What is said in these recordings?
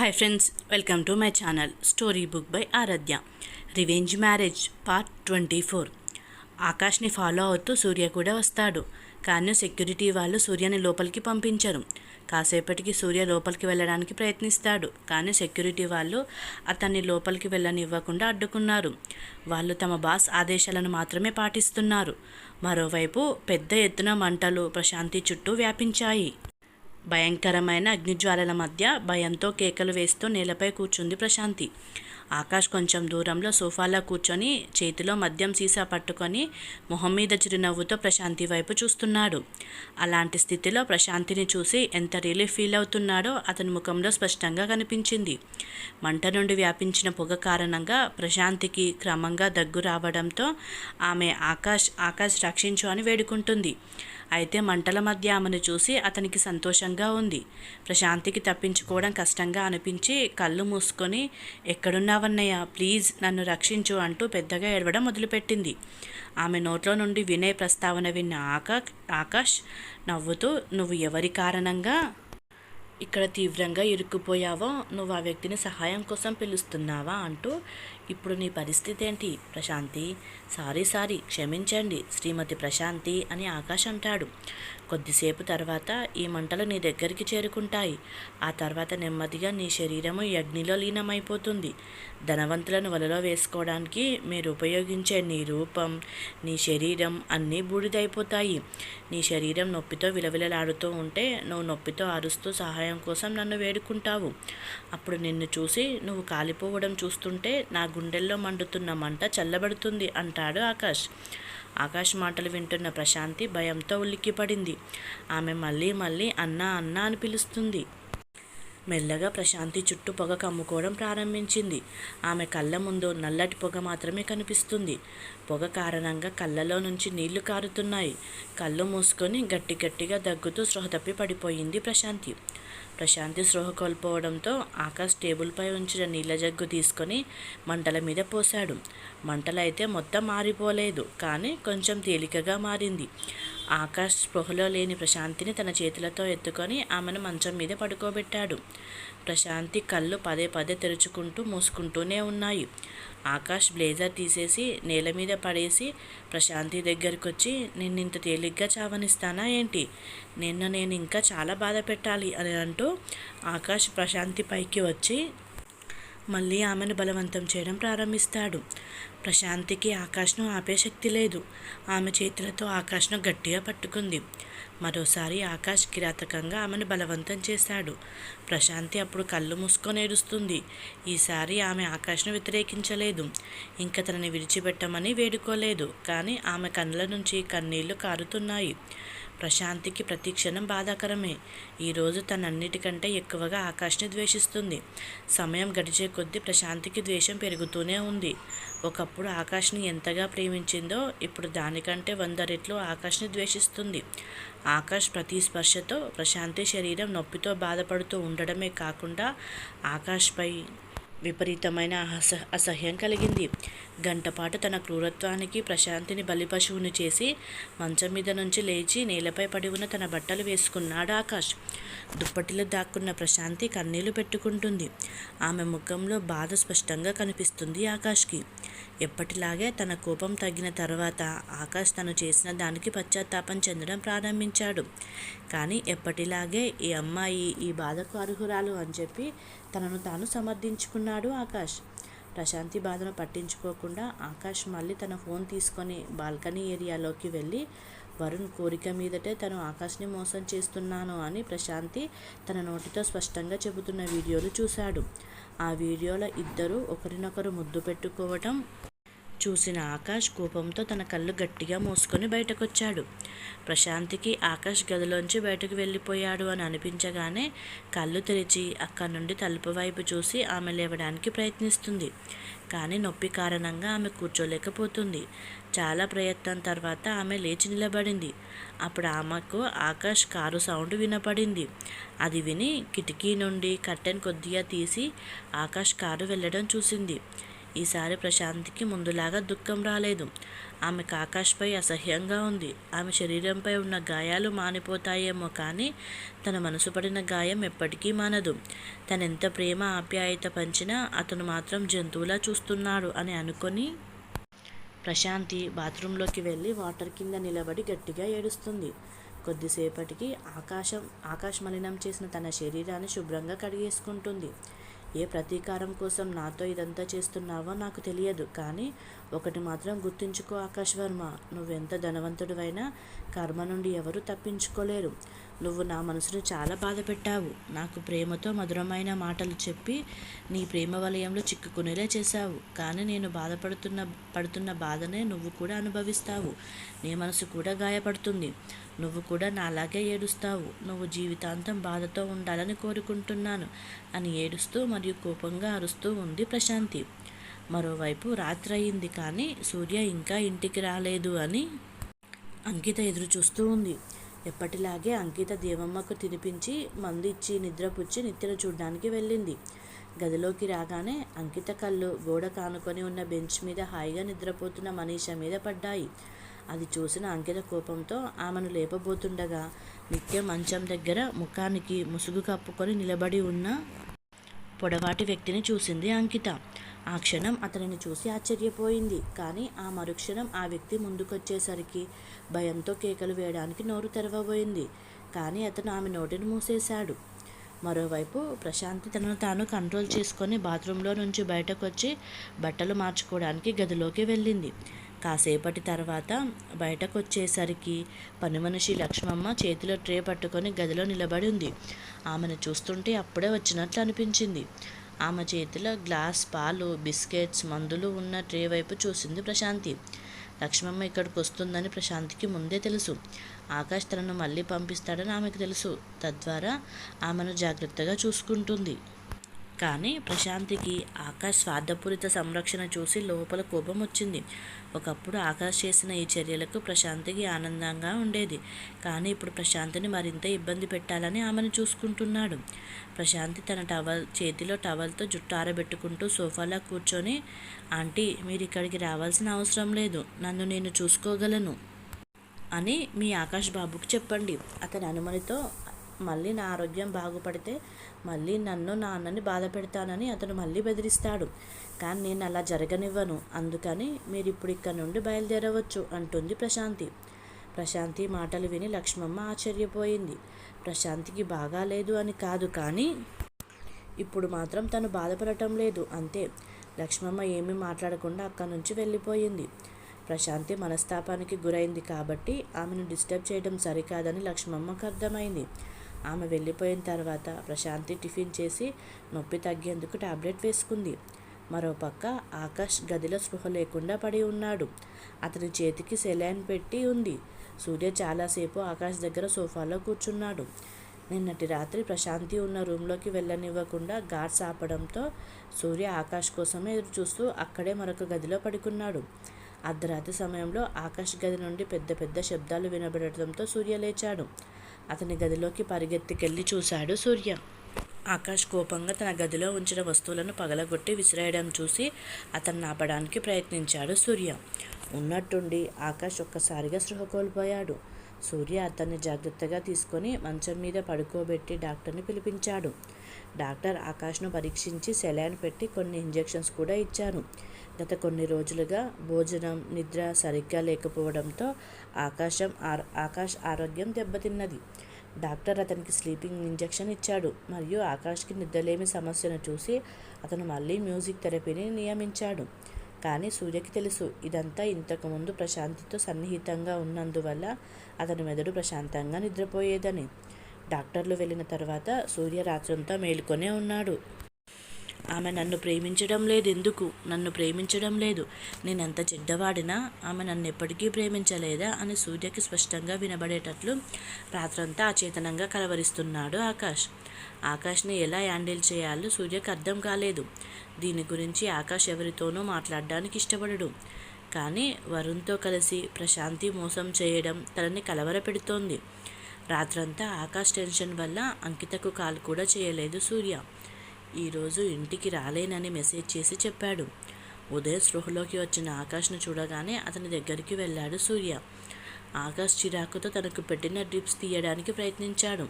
Hi friends welcome to my channel story book by Aaradhya revenge marriage part twenty four ఆకాష్ని follow అవుతూ సూర్య కూడా వస్తాడు. కానీ security వాళ్ళు సూర్యని లోపలికి పంపించరు. కాసేపటికి సూర్య లోపలికి వెళ్ళడానికి ప్రయత్నిస్తాడు. కానీ సెక్యూరిటీ వాళ్ళు అతన్ని లోపలికి వెళ్ళనివ్వకుండా అడ్డుకున్నారు. వాళ్ళు తమ బాస్ ఆదేశాలను మాత్రమే పాటిస్తున్నారు. మరోవైపు పెద్ద ఎత్తున మంటలు ప్రశాంతి చుట్టూ వ్యాపించాయి. భయంకరమైన అగ్నిజ్వాలల మధ్య భయంతో కేకలు వేస్తూ నేలపై కూర్చుంది ప్రశాంతి. ఆకాష్ కొంచెం దూరంలో సోఫాలో కూర్చొని చేతిలో మద్యం సీసా పట్టుకొని మొహం మీద చిరునవ్వుతో ప్రశాంతి వైపు చూస్తున్నాడు. అలాంటి స్థితిలో ప్రశాంతిని చూసి ఎంత రిలీఫ్ ఫీల్ అవుతున్నాడో అతని ముఖంలో స్పష్టంగా కనిపించింది. మంట నుండి వ్యాపించిన పొగ కారణంగా ప్రశాంతికి క్రమంగా దగ్గు రావడంతో ఆమె ఆకాష్ ఆకాష్ రక్షించు అని వేడుకుంటుంది. అయితే మంటల మధ్య ఆమెను చూసి అతనికి సంతోషంగా ఉంది. ప్రశాంతికి తప్పించుకోవడం కష్టంగా అనిపించి కళ్ళు మూసుకొని ఎక్కడున్నావన్నయ్య? ప్లీజ్ నన్ను రక్షించు అంటూ పెద్దగా ఏడవడం మొదలుపెట్టింది. ఆమె నోట్లో నుండి వినయ్ ప్రస్తావన విన్న ఆకా ఆకాష్ నవ్వుతూ నువ్వు ఎవరి కారణంగా ఇక్కడ తీవ్రంగా ఇరుక్కుపోయావో నువ్వు ఆ వ్యక్తిని సహాయం కోసం పిలుస్తున్నావా అంటూ ఇప్పుడు నీ పరిస్థితి ఏంటి? ప్రశాంతి సారీ సారీ క్షమించండి శ్రీమతి ప్రశాంతి అని ఆకాష్ అంటాడు. కొద్దిసేపు తర్వాత ఈ మంటలు నీ దగ్గరికి చేరుకుంటాయి. ఆ తర్వాత నెమ్మదిగా నీ శరీరము అగ్నిలో లీనమైపోతుంది. ధనవంతులను వలలో వేసుకోవడానికి మీరు ఉపయోగించే నీ రూపం నీ శరీరం అన్నీ బూడిదైపోతాయి. నీ శరీరం నొప్పితో విలవిలలాడుతూ ఉంటే నువ్వు నొప్పితో అరుస్తూ సహాయం కోసం నన్ను వేడుకుంటావు. అప్పుడు నిన్ను చూసి నువ్వు కాలిపోవడం చూస్తుంటే నా గుండెల్లో మండుతున్న మంట చల్లబడుతుంది అంటాడు ఆకాష్. ఆకాష్ మాటలు వింటున్న ప్రశాంతి భయంతో ఉలిక్కిపడింది ఆమె మళ్ళీ మళ్ళీ అన్నా అన్నా అని పిలుస్తుంది. మెల్లగా ప్రశాంతి చుట్టూ పొగ కమ్ముకోవడం ప్రారంభించింది. ఆమె కళ్ళ ముందు నల్లటి పొగ మాత్రమే కనిపిస్తుంది. పొగ కారణంగా కళ్ళలో నుంచి నీళ్ళు కారుతున్నాయి. కళ్ళు మూసుకొని గట్టి గట్టిగా దగ్గుతూ స్పృహ తప్పి పడిపోయింది ప్రశాంతి. ప్రశాంతి స్పృహ కోల్పోవడంతో ఆకాష్ టేబుల్పై ఉంచిన నీళ్ళ జగ్గు తీసుకొని మంటల మీద పోశాడు. మంటలైతే మొత్తం మారిపోలేదు కానీ కొంచెం తేలికగా మారింది. ఆకాష్ స్పృహలో లేని ప్రశాంతిని తన చేతులతో ఎత్తుకొని ఆమెను మంచం మీద పడుకోబెట్టాడు. ప్రశాంతి కళ్ళు పదే పదే తెరుచుకుంటూ మూసుకుంటూనే ఉన్నాయి. ఆకాష్ బ్లేజర్ తీసేసి నేల మీద పడేసి ప్రశాంతి దగ్గరికి వచ్చి నిన్నింత తేలిగ్గా చావనిస్తానా ఏంటి? నిన్న నేను ఇంకా చాలా బాధ పెట్టాలి అని అంటూ ఆకాష్ ప్రశాంతి పైకి వచ్చి మళ్ళీ ఆమెను బలవంతం చేయడం ప్రారంభిస్తాడు. ప్రశాంతికి ఆకాష్ను ఆపే శక్తి లేదు. ఆమె చేతులతో ఆకాష్ను గట్టిగా పట్టుకుంది. మరోసారి ఆకాష్ కిరాతకంగా ఆమెను బలవంతం చేశాడు. ప్రశాంతి అప్పుడు కళ్ళు మూసుకొని ఏడుస్తుంది. ఈసారి ఆమె ఆకాష్ను వ్యతిరేకించలేదు. ఇంకా తనని విడిచిపెట్టమని వేడుకోలేదు. కానీ ఆమె కళ్ళ నుంచి కన్నీళ్ళు కారుతున్నాయి. ప్రశాంతికి ప్రతి క్షణం బాధాకరమే. ఈరోజు తనన్నిటికంటే ఎక్కువగా ఆకాష్ని ద్వేషిస్తుంది. సమయం గడిచే కొద్దీ ప్రశాంతికి ద్వేషం పెరుగుతూనే ఉంది. ఒకప్పుడు ఆకాష్ని ఎంతగా ప్రేమించిందో ఇప్పుడు దానికంటే వంద రెట్లు ఆకాష్ని ద్వేషిస్తుంది. ఆకాష్ ప్రతి స్పర్శతో ప్రశాంతి శరీరం నొప్పితో బాధపడుతూ ఉండడమే కాకుండా ఆకాష్పై విపరీతమైన అస అసహ్యం కలిగింది. గంటపాటు తన క్రూరత్వానికి ప్రశాంతిని బలిపశువును చేసి మంచం మీద నుంచి లేచి నేలపై పడి ఉన్న తన బట్టలు వేసుకున్నాడు ఆకాష్. దుప్పటిలో దాక్కున్న ప్రశాంతి కన్నీళ్ళు పెట్టుకుంటుంది. ఆమె ముఖంలో బాధ స్పష్టంగా కనిపిస్తుంది ఆకాష్కి. ఎప్పటిలాగే తన కోపం తగ్గిన తర్వాత ఆకాష్ తను చేసిన దానికి పశ్చాత్తాపం చెందడం ప్రారంభించాడు. కానీ ఎప్పటిలాగే ఈ అమ్మాయి ఈ బాధకు అర్హురాలు అని చెప్పి తనను తాను సమర్థించుకున్నాడు ఆకాష్. ప్రశాంతి బాధను పట్టించుకోకుండా ఆకాష్ మళ్ళీ తన ఫోన్ తీసుకొని బాల్కనీ ఏరియాలోకి వెళ్ళి వరుణ్ కోరిక మీదటే తను ఆకాష్ని మోసం చేస్తున్నాను అని ప్రశాంతి తన నోటితో స్పష్టంగా చెబుతున్న వీడియోలు చూశాడు. ఆ వీడియోలో ఇద్దరు ఒకరినొకరు ముద్దు పెట్టుకోవటం చూసిన ఆకాష్ కోపంతో తన కళ్ళు గట్టిగా మూసుకొని బయటకొచ్చాడు. ప్రశాంతికి ఆకాష్ గదిలోంచి బయటకు వెళ్ళిపోయాడు అని అనిపించగానే కళ్ళు తెరిచి అక్కడి నుండి తలుపు వైపు చూసి ఆమె లేవడానికి ప్రయత్నిస్తుంది. కానీ నొప్పి కారణంగా ఆమె కూర్చోలేకపోతుంది. చాలా ప్రయత్నం తర్వాత ఆమె లేచి నిలబడింది. అప్పుడు ఆమెకు ఆకాష్ కారు సౌండ్ వినపడింది. అది విని కిటికీ నుండి కట్టెన్ కొద్దిగా తీసి ఆకాష్ కారు వెళ్ళడం చూసింది. ఈసారి ప్రశాంత్కి ముందులాగా దుఃఖం రాలేదు. ఆమెకు ఆకాష్పై అసహ్యంగా ఉంది. ఆమె శరీరంపై ఉన్న గాయాలు మానిపోతాయేమో కానీ తన మనసు పడిన గాయం ఎప్పటికీ మానదు. తనెంత ప్రేమ ఆప్యాయత పంచినా అతను మాత్రం జంతువులా చూస్తున్నాడు అని అనుకొని ప్రశాంతి బాత్రూంలోకి వెళ్ళి వాటర్ కింద నిలబడి గట్టిగా ఏడుస్తుంది. కొద్దిసేపటికి ఆకాశం ఆకాశ మలినం చేసిన తన శరీరాన్ని శుభ్రంగా కడిగేసుకుంటుంది. ఏ ప్రతీకారం కోసం నాతో ఇదంతా చేస్తున్నావో నాకు తెలియదు. కానీ ఒకటి మాత్రం గుర్తుంచుకో ఆకాశ్ వర్మ నువ్వెంత ధనవంతుడివైనా కర్మ నుండి ఎవరు తప్పించుకోలేరు. నువ్వు నా మనసును చాలా బాధ పెట్టావు నాకు ప్రేమతో మధురమైన మాటలు చెప్పి నీ ప్రేమ వలయంలో చిక్కుకునేలా చేశావు. కానీ నేను బాధపడుతున్న పడుతున్న బాధనే నువ్వు కూడా అనుభవిస్తావు. నీ మనసు కూడా గాయపడుతుంది. నువ్వు కూడా నాలాగే ఏడుస్తావు. నువ్వు జీవితాంతం బాధతో ఉండాలని కోరుకుంటున్నాను అని ఏడుస్తూ మరియు కోపంగా అరుస్తూ ఉంది ప్రశాంతి. మరోవైపు రాత్రి అయింది కానీ సూర్య ఇంకా ఇంటికి రాలేదు అని అంకిత ఎదురు చూస్తూ ఉంది. ఎప్పటిలాగే అంకిత దేవమ్మకు తినిపించి మందు ఇచ్చి నిద్రపుచ్చి నిత్యను చూడ్డానికి వెళ్ళింది. గదిలోకి రాగానే అంకిత కళ్ళు గోడ కానుకొని ఉన్న బెంచ్ మీద హాయిగా నిద్రపోతున్న మనీష మీద పడ్డాయి. అది చూసిన అంకిత కోపంతో ఆమెను లేపబోతుండగా నిత్య మంచం దగ్గర ముఖానికి ముసుగు కప్పుకొని నిలబడి ఉన్న పొడవాటి వ్యక్తిని చూసింది అంకిత. ఆ క్షణం అతనిని చూసి ఆశ్చర్యపోయింది. కానీ ఆ మరుక్షణం ఆ వ్యక్తి ముందుకొచ్చేసరికి భయంతో కేకలు వేయడానికి నోరు తెరవబోయింది. కానీ అతను ఆమె నోటిని మూసేశాడు. మరోవైపు ప్రశాంతి తనను తాను కంట్రోల్ చేసుకొని బాత్రూంలో నుంచి బయటకు వచ్చి బట్టలు మార్చుకోవడానికి గదిలోకి వెళ్ళింది. కాసేపటి తర్వాత బయటకు వచ్చేసరికి పని మనిషి లక్ష్మమ్మ చేతిలో ట్రే పట్టుకొని గదిలో నిలబడి ఉంది. ఆమెను చూస్తుంటే అప్పుడే వచ్చినట్లు అనిపించింది. ఆమె చేతిలో గ్లాస్ పాలు బిస్కెట్స్ మందులు ఉన్న ట్రే వైపు చూసింది ప్రశాంతి. లక్ష్మమ్మ ఇక్కడికి వస్తుందని ప్రశాంతికి ముందే తెలుసు. ఆకాష్ తనను మళ్ళీ పంపిస్తాడని ఆమెకు తెలుసు. తద్వారా ఆమెను జాగ్రత్తగా చూసుకుంటుంది. కానీ ప్రశాంతికి ఆకాష్ స్వార్థపూరిత సంరక్షణ చూసి లోపల కోపం వచ్చింది. ఒకప్పుడు ఆకాష్ చేసిన ఈ చర్యలకు ప్రశాంతికి ఆనందంగా ఉండేది. కానీ ఇప్పుడు ప్రశాంతిని మరింత ఇబ్బంది పెట్టాలని ఆమెను చూసుకుంటున్నాడు. ప్రశాంతి తన టవల్ చేతిలో టవల్తో జుట్టు ఆరబెట్టుకుంటూ సోఫాలో కూర్చొని ఆంటీ మీరు ఇక్కడికి రావాల్సిన అవసరం లేదు. నన్ను నేను చూసుకోగలను అని మీ ఆకాష్ బాబుకి చెప్పండి. అతని అనుమతితో మళ్ళీ నా ఆరోగ్యం బాగుపడితే మళ్ళీ నన్ను నాన్నని బాధ పెడతానని అతను మళ్ళీ బెదిరిస్తాడు. కానీ నేను అలా జరగనివ్వను. అందుకని మీరు ఇప్పుడు ఇక్కడ నుండి బయలుదేరవచ్చు అంటుంది ప్రశాంతి. ప్రశాంతి మాటలు విని లక్ష్మమ్మ ఆశ్చర్యపోయింది. ప్రశాంతికి బాగాలేదు అని కాదు కానీ ఇప్పుడు మాత్రం తను బాధపడటం లేదు. అంతే. లక్ష్మమ్మ ఏమీ మాట్లాడకుండా అక్కడి నుంచి వెళ్ళిపోయింది. ప్రశాంతి మనస్తాపానికి గురైంది కాబట్టి ఆమెను డిస్టర్బ్ చేయడం సరికాదని లక్ష్మమ్మకు అర్థమైంది. ఆమె వెళ్ళిపోయిన తర్వాత ప్రశాంతి టిఫిన్ చేసి నొప్పి తగ్గేందుకు టాబ్లెట్ వేసుకుంది. మరోపక్క ఆకాష్ గదిలో స్పృహ లేకుండా పడి ఉన్నాడు. అతని చేతికి సెలైన్ పెట్టి ఉంది. సూర్య చాలాసేపు ఆకాష్ దగ్గర సోఫాలో కూర్చున్నాడు. నిన్నటి రాత్రి ప్రశాంతి ఉన్న రూమ్లోకి వెళ్ళనివ్వకుండా గార్డ్స్ ఆపడంతో సూర్య ఆకాష్ కోసమే ఎదురు చూస్తూ అక్కడే మరొక గదిలో పడుకున్నాడు. అర్ధరాత్రి సమయంలో ఆకాష్ గది నుండి పెద్ద పెద్ద శబ్దాలు వినబడటంతో సూర్య లేచాడు. అతని గదిలోకి పరిగెత్తికెళ్ళి చూశాడు సూర్య. ఆకాష్ కోపంగా తన గదిలో ఉంచిన వస్తువులను పగలగొట్టి విసిరేయడం చూసి అతన్ని ఆపడానికి ప్రయత్నించాడు సూర్య. ఉన్నట్టుండి ఆకాష్ ఒక్కసారిగా సృహ కోల్పోయాడు. సూర్య అతన్ని జాగ్రత్తగా తీసుకొని మంచం మీద పడుకోబెట్టి డాక్టర్ని పిలిపించాడు. డాక్టర్ ఆకాష్ను పరీక్షించి సెలైన్ పెట్టి కొన్ని ఇంజెక్షన్స్ కూడా ఇచ్చారు. గత కొన్ని రోజులుగా భోజనం నిద్ర సరిగ్గా లేకపోవడంతో ఆకాశం ఆకాష్ ఆరోగ్యం దెబ్బతిన్నది. డాక్టర్ అతనికి స్లీపింగ్ ఇంజెక్షన్ ఇచ్చాడు. మరియు ఆకాష్కి నిద్రలేమి సమస్యను చూసి అతను మళ్ళీ మ్యూజిక్ థెరపీని నియమించాడు. కానీ సూర్యకి తెలుసు ఇదంతా ఇంతకుముందు ప్రశాంతితో సన్నిహితంగా ఉన్నందువల్ల అతని మెదడు ప్రశాంతంగా నిద్రపోయేదని. డాక్టర్లు వెళ్ళిన తర్వాత సూర్య రాత్రంతా మేలుకొనే ఉన్నాడు. ఆమె నన్ను ప్రేమించడం లేదు ఎందుకు నన్ను ప్రేమించడం లేదు. నేనెంత చెడ్డవాడినా ఆమె నన్ను ఎప్పటికీ ప్రేమించలేదా అని సూర్యకి స్పష్టంగా వినబడేటట్లు రాత్రంతా అచేతనంగా కలవరిస్తున్నాడు ఆకాష్. ఆకాష్ని ఎలా హ్యాండిల్ చేయాలో సూర్యకు అర్థం కాలేదు. దీని గురించి ఆకాష్ ఎవరితోనూ మాట్లాడడానికి ఇష్టపడడు. కానీ వరుణ్తో కలిసి ప్రశాంతి మోసం చేయడం తనని కలవరపెడుతోంది. రాత్రంతా ఆకాష్ టెన్షన్ వల్ల అంకితకు కాల్ కూడా చేయలేదు సూర్య. ఈరోజు ఇంటికి రాలేనని మెసేజ్ చేసి చెప్పాడు. ఉదయం స్పృహలోకి వచ్చిన ఆకాష్ను చూడగానే అతని దగ్గరికి వెళ్ళాడు సూర్య. ఆకాష్ చిరాకుతో తనకు పెట్టిన డ్రిప్స్ తీయడానికి ప్రయత్నించాడు.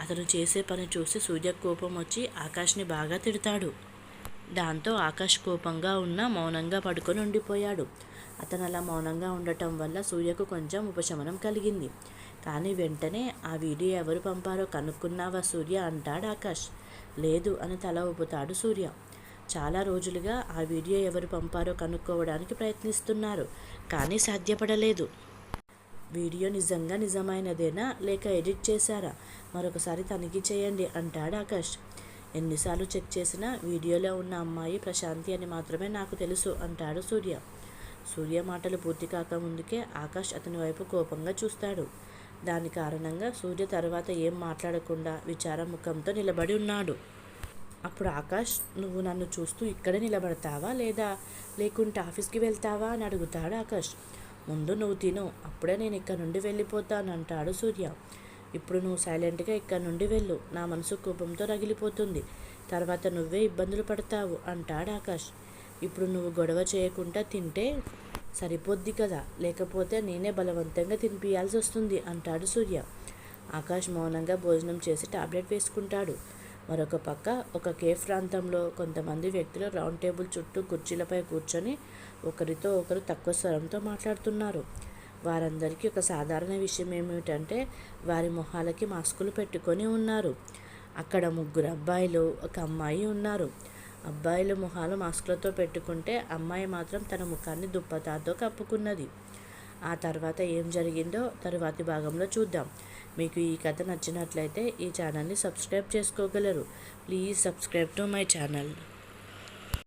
అతను చేసే పని చూసి సూర్య కోపం వచ్చి ఆకాష్ని బాగా తిడతాడు. దాంతో ఆకాష్ కోపంగా ఉన్న మౌనంగా పడుకొని ఉండిపోయాడు. అతను అలా మౌనంగా ఉండటం వల్ల సూర్యకు కొంచెం ఉపశమనం కలిగింది. కానీ వెంటనే ఆ వీడియో ఎవరు పంపారో కనుక్కున్నావా సూర్య? అంటాడు ఆకాష్. లేదు అని తల ఊపుతాడు సూర్య. చాలా రోజులుగా ఆ వీడియో ఎవరు పంపారో కనుక్కోవడానికి ప్రయత్నిస్తున్నారు కానీ సాధ్యపడలేదు. వీడియో నిజంగా నిజమైనదేనా లేక ఎడిట్ చేశారా? మరొకసారి తనిఖీ చేయండి అంటాడు ఆకాష్. ఎన్నిసార్లు చెక్ చేసినా వీడియోలో ఉన్న అమ్మాయి ప్రశాంతి అని మాత్రమే నాకు తెలుసు అంటాడు సూర్య. సూర్య మాటలు పూర్తి కాకముందుకే ఆకాష్ అతని వైపు కోపంగా చూస్తాడు. దాని కారణంగా సూర్య తర్వాత ఏం మాట్లాడకుండా విచారముఖంతో నిలబడి ఉన్నాడు. అప్పుడు ఆకాష్ నువ్వు నన్ను చూస్తూ ఇక్కడే నిలబడతావా లేదా లేకుంటే ఆఫీస్కి వెళ్తావా? అని అడుగుతాడు ఆకాష్. ముందు నువ్వు తిను అప్పుడే నేను ఇక్కడ నుండి వెళ్ళిపోతాను అంటాడు సూర్య. ఇప్పుడు నువ్వు సైలెంట్గా ఇక్కడ నుండి వెళ్ళు నా మనసు కోపంతో రగిలిపోతుంది. తర్వాత నువ్వే ఇబ్బందులు పడతావు అంటాడు ఆకాష్. ఇప్పుడు నువ్వు గొడవ చేయకుండా తింటే సరిపోద్ది కదా? లేకపోతే నేనే బలవంతంగా తినిపియాల్సి వస్తుంది అంటాడు సూర్య. ఆకాష్ మౌనంగా భోజనం చేసి టాబ్లెట్ వేసుకుంటాడు. మరొక పక్క ఒక కేఫ్ ప్రాంతంలో కొంతమంది వ్యక్తులు రౌండ్ టేబుల్ చుట్టూ కుర్చీలపై కూర్చొని ఒకరితో ఒకరు తక్కువ స్వరంతో మాట్లాడుతున్నారు. వారందరికీ ఒక సాధారణ విషయం ఏమిటంటే వారి మొహాలకి మాస్కులు పెట్టుకొని ఉన్నారు. అక్కడ ముగ్గురు అబ్బాయిలు ఒక అమ్మాయి ఉన్నారు. అబ్బాయిల మొహాలు మాస్కులతో పెట్టుకుంటే అమ్మాయి మాత్రం తన ముఖాన్ని దుప్పతాతో కప్పుకున్నది. ఆ తర్వాత ఏం జరిగిందో తరువాతి భాగంలో చూద్దాం. మీకు ఈ కథ నచ్చినట్లయితే ఈ ఛానల్ని సబ్స్క్రైబ్ చేసుకోగలరు. Please subscribe to my channel.